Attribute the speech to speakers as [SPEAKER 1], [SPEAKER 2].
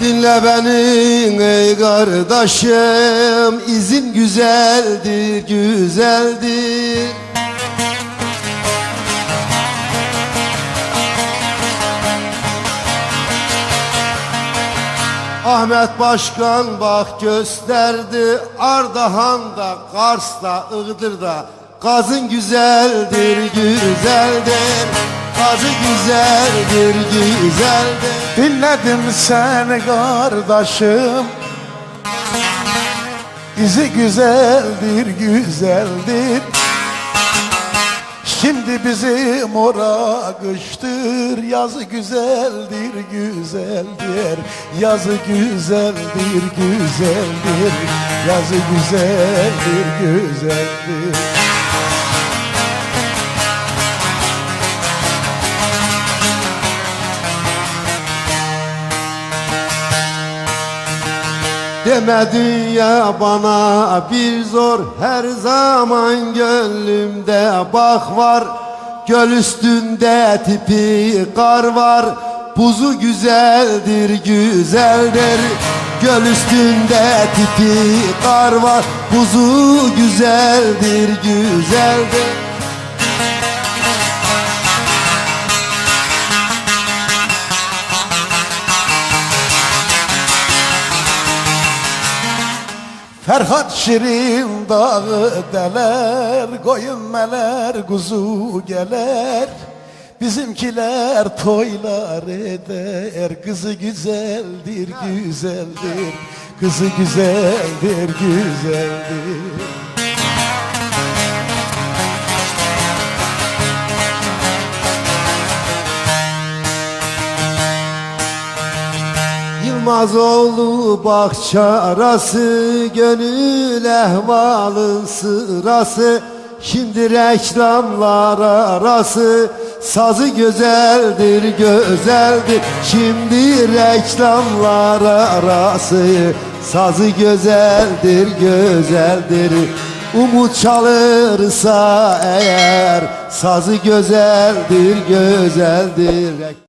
[SPEAKER 1] Dinle beni ey kardeşim izin güzeldir güzeldir. Ahmet Başkan bak gösterdi Ardahan'da, Kars'ta, Iğdır'da Kazın güzeldir, güzeldir Kazı güzeldir, güzeldir.
[SPEAKER 2] Dinledim seni kardeşim. İzi güzeldir güzeldir. Şimdi bizim ora kıştır Yazı güzeldir güzeldir. Yazı güzeldir güzeldir. Yazı güzeldir güzeldir
[SPEAKER 1] Deme dünya bana bir zor Her zaman gönlümde bak var. Göl üstünde tipi kar var Buzu güzeldir güzeldir. Göl üstünde tipi kar var Buzu güzeldir güzeldir
[SPEAKER 2] Ferhat Şirin dağı deler Koyun meler kuzu geler. Bizimkiler toylar eder Kızı güzeldir güzeldir. Kızı güzeldir güzeldir
[SPEAKER 1] Yılmazoğlu bahçarası Gönül ehvalın sırası. Şimdi reklamlar arası Sazı güzeldir güzeldir. Şimdi reklamlar arası Sazı güzeldir güzeldir. Umut çalırsa eğer Sazı güzeldir güzeldir